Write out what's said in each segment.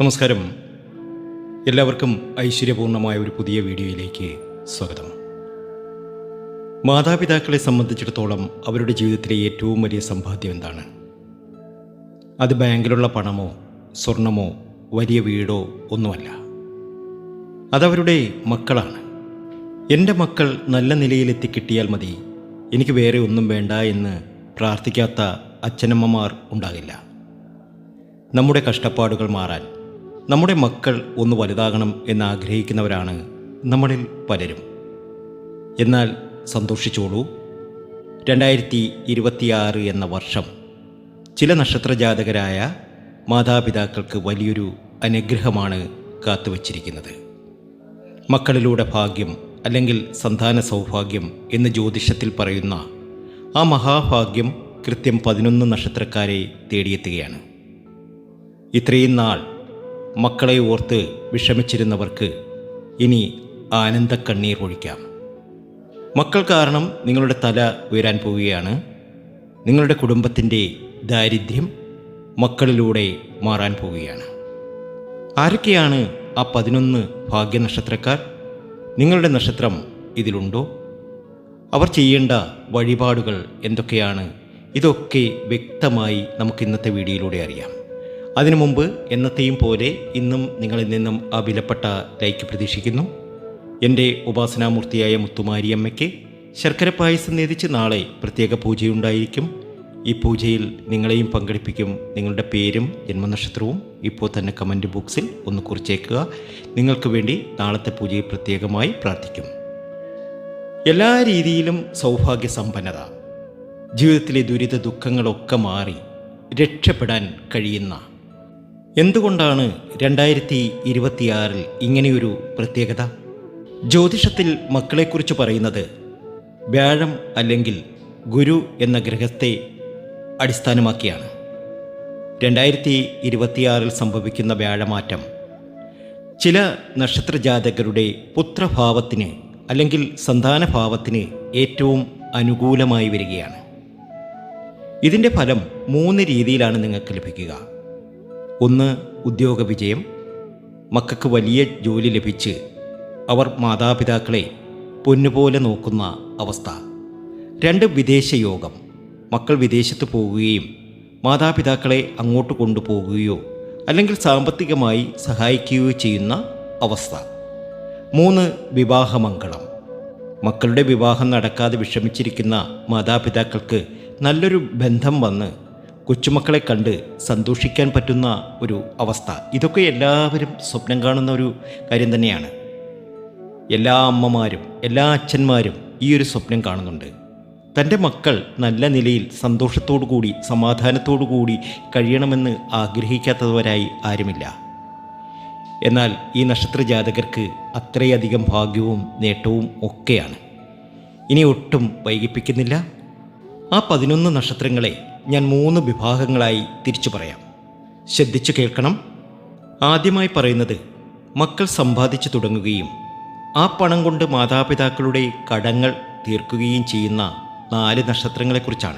നമസ്കാരം. എല്ലാവർക്കും ഐശ്വര്യപൂർണമായ ഒരു പുതിയ വീഡിയോയിലേക്ക് സ്വാഗതം. മാതാപിതാക്കളെ സംബന്ധിച്ചിടത്തോളം അവരുടെ ജീവിതത്തിലെ ഏറ്റവും വലിയ സമ്പാദ്യം എന്താണ്? അത് ബാങ്കിലുള്ള പണമോ സ്വർണമോ വലിയ വീടോ ഒന്നുമല്ല. അതവരുടെ മക്കളാണ്. എന്റെ മക്കൾ നല്ല നിലയിലെത്തി കിട്ടിയാൽ മതി. എനിക്ക് വേറെ ഒന്നും വേണ്ട എന്ന് പ്രാർത്ഥിക്കാത്ത അച്ഛനമ്മമാർ ഉണ്ടാകില്ല. നമ്മുടെ കഷ്ടപ്പാടുകൾ മാറാൻ നമ്മുടെ മക്കൾ ഒന്ന് വലുതാകണം എന്നാഗ്രഹിക്കുന്നവരാണ് നമ്മളിൽ പലരും. എന്നാൽ സന്തോഷിച്ചോളൂ. രണ്ടായിരത്തി ഇരുപത്തിയാറ് എന്ന വർഷം ചില നക്ഷത്രജാതകരായ മാതാപിതാക്കൾക്ക് വലിയൊരു അനുഗ്രഹമാണ് കാത്തുവച്ചിരിക്കുന്നത്. മക്കളിലൂടെ ഭാഗ്യം അല്ലെങ്കിൽ സന്താന സൗഭാഗ്യം എന്ന് ജ്യോതിഷത്തിൽ പറയുന്ന ആ മഹാഭാഗ്യം കൃത്യം പതിനൊന്ന് നക്ഷത്രക്കാരെ തേടിയെത്തുകയാണ്. ഇത്രയും നാൾ മക്കളെ ഓർത്ത് വിഷമിച്ചിരുന്നവർക്ക് ഇനി ആനന്ദ കണ്ണീർ ഒഴിക്കാം. മക്കൾ കാരണം നിങ്ങളുടെ തല ഉയരാൻ പോവുകയാണ്. നിങ്ങളുടെ കുടുംബത്തിന്റെ ദാരിദ്ര്യം മക്കളിലൂടെ മാറാൻ പോവുകയാണ്. ആരൊക്കെയാണ് ആ പതിനൊന്ന് ഭാഗ്യനക്ഷത്രക്കാർ നിങ്ങളുടെ നക്ഷത്രം ഇതിലുണ്ടോ? അവർ ചെയ്യേണ്ട വഴിപാടുകൾ എന്തൊക്കെയാണ്? ഇതൊക്കെ വ്യക്തമായി നമുക്ക് ഇന്നത്തെ വീഡിയോയിലൂടെ അറിയാം. അതിനു മുമ്പ് എന്നത്തെയും പോലെ ഇന്നും നിങ്ങളിൽ നിന്നും ആ വിലപ്പെട്ട ലൈക്ക് പ്രതീക്ഷിക്കുന്നു. എന്റെ ഉപാസനാമൂർത്തിയായ മുത്തുമാരിയമ്മയ്ക്ക് ശർക്കര പായസം നേതിച്ച് നാളെ പ്രത്യേക പൂജയുണ്ടായിരിക്കും. ഈ പൂജയിൽ നിങ്ങളെയും പങ്കെടുപ്പിക്കും നിങ്ങളുടെ പേരും ജന്മനക്ഷത്രവും ഇപ്പോൾ തന്നെ കമന്റ് ബോക്സിൽ ഒന്ന് കുറിച്ചേക്കുക. നിങ്ങൾക്ക് വേണ്ടി നാളത്തെ പൂജയെ പ്രത്യേകമായി പ്രാർത്ഥിക്കും. എല്ലാ രീതിയിലും സൗഭാഗ്യ സമ്പന്നത ജീവിതത്തിലെ ദുരിത ദുഃഖങ്ങളൊക്കെ മാറി രക്ഷപ്പെടാൻ കഴിയുന്ന എന്തുകൊണ്ടാണ് രണ്ടായിരത്തി ഇരുപത്തിയാറിൽ ഇങ്ങനെയൊരു പ്രത്യേകത? ജ്യോതിഷത്തിൽ മക്കളെക്കുറിച്ച് പറയുന്നത് വ്യാഴം അല്ലെങ്കിൽ ഗുരു എന്ന ഗ്രഹത്തെ അടിസ്ഥാനമാക്കിയാണ്. രണ്ടായിരത്തി ഇരുപത്തിയാറിൽ സംഭവിക്കുന്ന വ്യാഴമാറ്റം ചില നക്ഷത്രജാതകരുടെ പുത്രഭാവത്തിന് അല്ലെങ്കിൽ സന്താനഭാവത്തിന് ഏറ്റവും അനുകൂലമായി വരികയാണ്. ഇതിന്റെ ഫലം മൂന്ന് രീതിയിലാണ് നിങ്ങൾക്ക് ലഭിക്കുക. ഒന്ന് ഉദ്യോഗ വിജയം മക്കൾക്ക് വലിയ ജോലി ലഭിച്ച് അവർ മാതാപിതാക്കളെ പൊന്നുപോലെ നോക്കുന്ന അവസ്ഥ. രണ്ട് വിദേശ യോഗം. മക്കൾ വിദേശത്ത് പോവുകയും മാതാപിതാക്കളെ അങ്ങോട്ട് കൊണ്ടുപോകുകയോ അല്ലെങ്കിൽ സാമ്പത്തികമായി സഹായിക്കുകയോ ചെയ്യുന്ന അവസ്ഥ. മൂന്ന് വിവാഹമംഗളം മക്കളുടെ വിവാഹം നടക്കാതെ വിഷമിച്ചിരിക്കുന്ന മാതാപിതാക്കൾക്ക് നല്ലൊരു ബന്ധം വന്ന് കൊച്ചുമക്കളെ കണ്ട് സന്തോഷിക്കാൻ പറ്റുന്ന ഒരു അവസ്ഥ. ഇതൊക്കെ എല്ലാവരും സ്വപ്നം കാണുന്ന ഒരു കാര്യം തന്നെയാണ്. എല്ലാ അമ്മമാരും എല്ലാ അച്ഛന്മാരും ഈ ഒരു സ്വപ്നം കാണുന്നുണ്ട്. തന്റെ മക്കൾ നല്ല നിലയിൽ സന്തോഷത്തോടു കൂടി സമാധാനത്തോടു കൂടി കഴിയണമെന്ന് ആഗ്രഹിക്കാത്തവരായി ആരുമില്ല. എന്നാൽ ഈ നക്ഷത്ര ജാതകർക്ക് അത്രയധികം ഭാഗ്യവും നേട്ടവും ഒക്കെയാണ്. ഇനി ഒട്ടും വൈകിപ്പിക്കുന്നില്ല. ആ പതിനൊന്ന് നക്ഷത്രങ്ങളെ ഞാൻ മൂന്ന് വിഭാഗങ്ങളായി തിരിച്ചു പറയാം. ശ്രദ്ധിച്ചു കേൾക്കണം. ആദ്യമായി പറയുന്നത് മക്കൾ സമ്പാദിച്ചു തുടങ്ങുകയും ആ പണം കൊണ്ട് മാതാപിതാക്കളുടെ കടങ്ങൾ തീർക്കുകയും ചെയ്യുന്ന നാല് നക്ഷത്രങ്ങളെക്കുറിച്ചാണ്.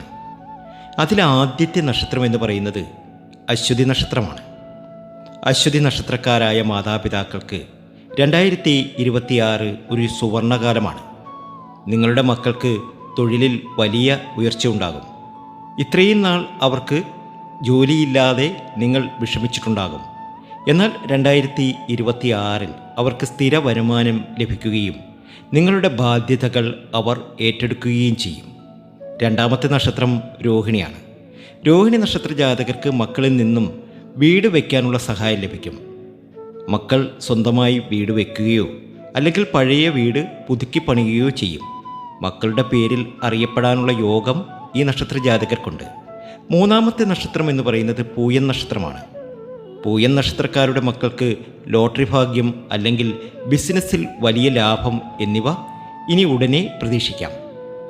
അതിൽ ആദ്യത്തെ നക്ഷത്രം എന്ന് പറയുന്നത് അശ്വതി നക്ഷത്രമാണ്. അശ്വതി നക്ഷത്രക്കാരായ മാതാപിതാക്കൾക്ക് രണ്ടായിരത്തി ഇരുപത്തിയാറ് ഒരു സുവർണകാലമാണ്. നിങ്ങളുടെ മക്കൾക്ക് തൊഴിലിൽ വലിയ ഉയർച്ച ഉണ്ടാകും ഇത്രയും നാൾ അവർക്ക് ജോലിയില്ലാതെ നിങ്ങൾ വിഷമിച്ചിട്ടുണ്ടാകും. എന്നാൽ രണ്ടായിരത്തി ഇരുപത്തിയാറിൽ അവർക്ക് സ്ഥിര വരുമാനം ലഭിക്കുകയും നിങ്ങളുടെ ബാധ്യതകൾ അവർ ഏറ്റെടുക്കുകയും ചെയ്യും. രണ്ടാമത്തെ നക്ഷത്രം രോഹിണിയാണ്. രോഹിണി നക്ഷത്ര ജാതകർക്ക് മക്കളിൽ നിന്നും വീട് വയ്ക്കാനുള്ള സഹായം ലഭിക്കും. മക്കൾ സ്വന്തമായി വീട് വയ്ക്കുകയോ അല്ലെങ്കിൽ പഴയ വീട് പുതുക്കി പണിയുകയോ ചെയ്യും. മക്കളുടെ പേരിൽ അറിയപ്പെടാനുള്ള യോഗം ഈ നക്ഷത്ര ജാതകർക്കുണ്ട് മൂന്നാമത്തെ നക്ഷത്രം എന്ന് പറയുന്നത് പൂയൻ നക്ഷത്രമാണ്. പൂയൻ നക്ഷത്രക്കാരുടെ മക്കൾക്ക് ലോട്ടറി ഭാഗ്യം അല്ലെങ്കിൽ ബിസിനസ്സിൽ വലിയ ലാഭം എന്നിവ ഇനി ഉടനെ പ്രതീക്ഷിക്കാം.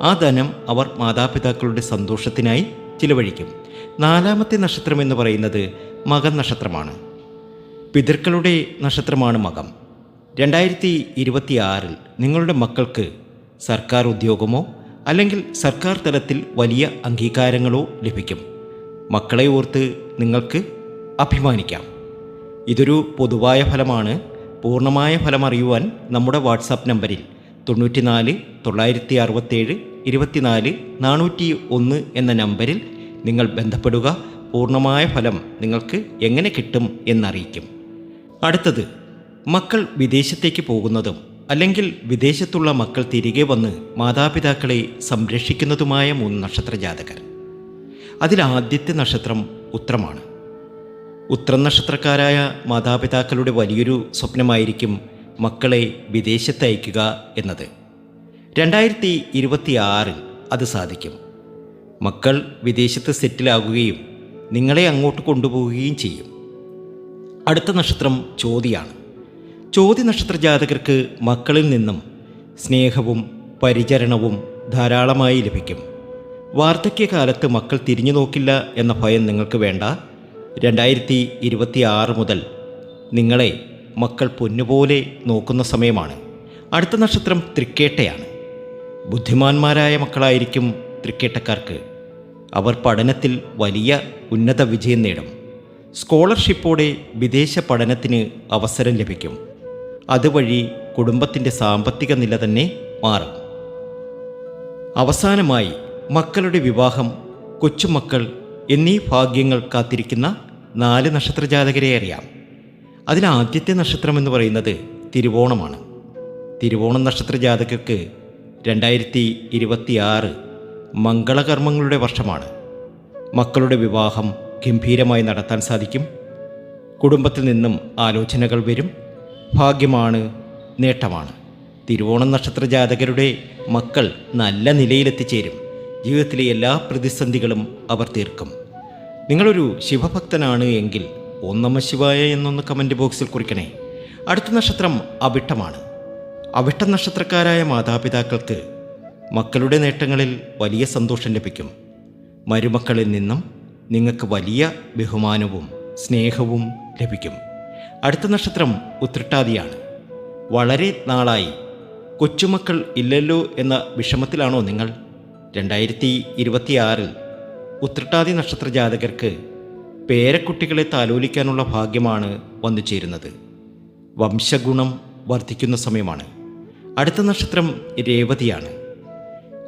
ആ ധനം അവർ മാതാപിതാക്കളുടെ സന്തോഷത്തിനായി ചിലവഴിക്കും. നാലാമത്തെ നക്ഷത്രം എന്ന് പറയുന്നത് മകൻ നക്ഷത്രമാണ്. പിതൃക്കളുടെ നക്ഷത്രമാണ് മകം. രണ്ടായിരത്തി ഇരുപത്തിയാറിൽ നിങ്ങളുടെ മക്കൾക്ക് സർക്കാർ ഉദ്യോഗമോ അല്ലെങ്കിൽ സർക്കാർ തലത്തിൽ വലിയ അംഗീകാരങ്ങളോ ലഭിക്കും. മക്കളെ ഓർത്ത് നിങ്ങൾക്ക് അഭിമാനിക്കാം. ഇതൊരു പൊതുവായ ഫലമാണ്. പൂർണമായ ഫലം അറിയുവാൻ നമ്മുടെ വാട്സാപ്പ് നമ്പറിൽ തൊണ്ണൂറ്റിനാല് തൊള്ളായിരത്തി അറുപത്തേഴ് ഇരുപത്തിനാല് നാനൂറ്റി ഒന്ന് എന്ന നമ്പറിൽ നിങ്ങൾ ബന്ധപ്പെടുക. പൂർണമായ ഫലം നിങ്ങൾക്ക് എങ്ങനെ കിട്ടും എന്നറിയിക്കും. അടുത്തത് മക്കൾ വിദേശത്തേക്ക് പോകുന്നതും അല്ലെങ്കിൽ വിദേശത്തുള്ള മക്കൾ തിരികെ വന്ന് മാതാപിതാക്കളെ സംരക്ഷിക്കുന്നതുമായ മൂന്ന് നക്ഷത്ര ജാതകർ. അതിലാദ്യത്തെ നക്ഷത്രം ഉത്രമാണ്. ഉത്രം നക്ഷത്രക്കാരായ മാതാപിതാക്കളുടെ വലിയൊരു സ്വപ്നമായിരിക്കും മക്കളെ വിദേശത്ത് അയക്കുക എന്നത്. രണ്ടായിരത്തി ഇരുപത്തി ആറിൽ അത് സാധിക്കും. മക്കൾ വിദേശത്ത് സെറ്റിലാകുകയും നിങ്ങളെ അങ്ങോട്ട് കൊണ്ടുപോവുകയും ചെയ്യും. അടുത്ത നക്ഷത്രം ചോതിയാണ്. ചോതി നക്ഷത്ര ജാതകർക്ക് മക്കളിൽ നിന്നും സ്നേഹവും പരിചരണവും ധാരാളമായി ലഭിക്കും. വാർദ്ധക്യകാലത്ത് മക്കൾ തിരിഞ്ഞു നോക്കില്ല എന്ന ഭയം നിങ്ങൾക്ക് വേണ്ട. രണ്ടായിരത്തി ഇരുപത്തി ആറ് മുതൽ നിങ്ങളെ മക്കൾ പൊന്നുപോലെ നോക്കുന്ന സമയമാണ്. അടുത്ത നക്ഷത്രം തൃക്കേട്ടയാണ്. ബുദ്ധിമാന്മാരായ മക്കളായിരിക്കും തൃക്കേട്ടക്കാർക്ക്. അവർ പഠനത്തിൽ വലിയ ഉന്നത വിജയം നേടും. സ്കോളർഷിപ്പോടെ വിദേശ പഠനത്തിന് അവസരം ലഭിക്കും. അതുവഴി കുടുംബത്തിന്റെ സാമ്പത്തിക നില തന്നെ മാറും. അവസാനമായി മക്കളുടെ വിവാഹം കൊച്ചുമക്കൾ എന്നീ ഭാഗ്യങ്ങൾ കാത്തിരിക്കുന്ന നാല് നക്ഷത്ര ജാതകരെ അറിയാം അതിലാദ്യത്തെ നക്ഷത്രം എന്ന് പറയുന്നത് തിരുവോണമാണ്. തിരുവോണം നക്ഷത്ര ജാതകർക്ക് രണ്ടായിരത്തി ഇരുപത്തിയാറ് മംഗളകർമ്മങ്ങളുടെ വർഷമാണ്. മക്കളുടെ വിവാഹം ഗംഭീരമായി നടത്താൻ സാധിക്കും. കുടുംബത്തിൽ നിന്നും ആലോചനകൾ വരും. ഭാഗ്യമാണ് നേട്ടമാണ്. തിരുവോണം നക്ഷത്ര ജാതകരുടെ മക്കൾ നല്ല നിലയിലെത്തിച്ചേരും. ജീവിതത്തിലെ എല്ലാ പ്രതിസന്ധികളും അവർ തീർക്കും. നിങ്ങളൊരു ശിവഭക്തനാണ് എങ്കിൽ ഓം ശിവായ എന്നൊന്ന് കമന്റ് ബോക്സിൽ കുറിക്കണേ. അടുത്ത നക്ഷത്രം അവിട്ടമാണ്. അവിട്ട നക്ഷത്രക്കാരായ മാതാപിതാക്കൾക്ക് മക്കളുടെ നേട്ടങ്ങളിൽ വലിയ സന്തോഷം ലഭിക്കും. മരുമക്കളിൽ നിന്നും നിങ്ങൾക്ക് വലിയ ബഹുമാനവും സ്നേഹവും ലഭിക്കും. അടുത്ത നക്ഷത്രം ഉത്രട്ടാതിയാണ്. വളരെ നാളായി. കൊച്ചുമക്കൾ ഇല്ലല്ലോ എന്ന വിഷമത്തിലാണോ നിങ്ങൾ? രണ്ടായിരത്തി ഇരുപത്തിയാറിൽ ഉത്രട്ടാതി നക്ഷത്ര ജാതകർക്ക് പേരക്കുട്ടികളെ താലോലിക്കാനുള്ള ഭാഗ്യമാണ് വന്നു ചേരുന്നത്. വംശഗുണം വർദ്ധിക്കുന്ന സമയമാണ്. അടുത്ത നക്ഷത്രം രേവതിയാണ്.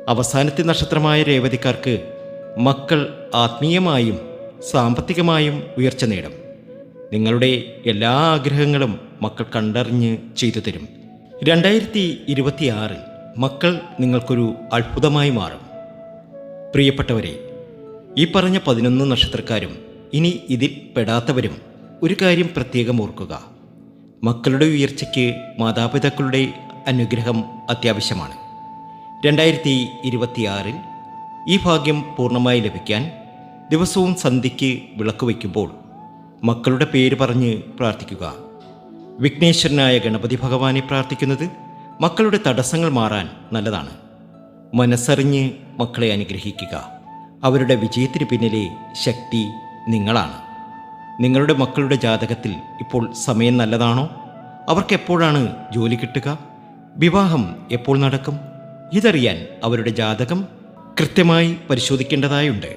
അവസാനത്തെ നക്ഷത്രമായ രേവതിക്കാർക്ക് മക്കൾ ആത്മീയമായും സാമ്പത്തികമായും ഉയർച്ച നേടും. നിങ്ങളുടെ എല്ലാ ആഗ്രഹങ്ങളും മക്കൾ കണ്ടറിഞ്ഞ് ചെയ്തു തരും. രണ്ടായിരത്തി ഇരുപത്തിയാറിൽ മക്കൾ നിങ്ങൾക്കൊരു അത്ഭുതമായി മാറും. പ്രിയപ്പെട്ടവരെ ഈ പറഞ്ഞ പതിനൊന്ന് നക്ഷത്രക്കാരും ഇനി ഇതിൽ പെടാത്തവരും ഒരു കാര്യം പ്രത്യേകം ഓർക്കുക. മക്കളുടെ ഉയർച്ചയ്ക്ക് മാതാപിതാക്കളുടെ അനുഗ്രഹം അത്യാവശ്യമാണ്. രണ്ടായിരത്തി ഇരുപത്തിയാറിൽ ഈ ഭാഗ്യം പൂർണമായി ലഭിക്കാൻ ദിവസവും സന്ധ്യയ്ക്ക് വിളക്ക് വയ്ക്കുമ്പോൾ മക്കളുടെ പേര് പറഞ്ഞ് പ്രാർത്ഥിക്കുക. വിഘ്നേശ്വരനായ ഗണപതി ഭഗവാനെ പ്രാർത്ഥിക്കുന്നത് മക്കളുടെ തടസ്സങ്ങൾ മാറാൻ നല്ലതാണ്. മനസ്സറിഞ്ഞ് മക്കളെ അനുഗ്രഹിക്കുക. അവരുടെ വിജയത്തിന് പിന്നിലെ ശക്തി നിങ്ങളാണ്. നിങ്ങളുടെ മക്കളുടെ ജാതകത്തിൽ ഇപ്പോൾ സമയം നല്ലതാണോ? അവർക്ക് എപ്പോഴാണ് ജോലി കിട്ടുക? വിവാഹം എപ്പോൾ നടക്കും? ഇതറിയാൻ അവരുടെ ജാതകം കൃത്യമായി പരിശോധിക്കേണ്ടതായുണ്ട്.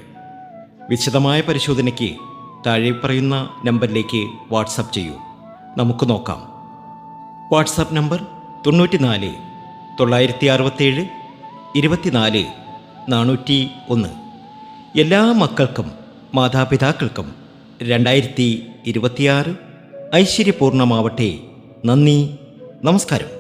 വിശദമായ പരിശോധനയ്ക്ക് താഴെ പറയുന്ന നമ്പറിലേക്ക് വാട്സപ്പ് ചെയ്യൂ. നമുക്ക് നോക്കാം. വാട്സാപ്പ് നമ്പർ തൊണ്ണൂറ്റിനാല് തൊള്ളായിരത്തി അറുപത്തേഴ് ഇരുപത്തിനാല് നാനൂറ്റി ഒന്ന് എല്ലാ മക്കൾക്കും മാതാപിതാക്കൾക്കും രണ്ടായിരത്തി ഇരുപത്തിയാറ് ഐശ്വര്യപൂർണമാവട്ടെ. നന്ദി നമസ്കാരം.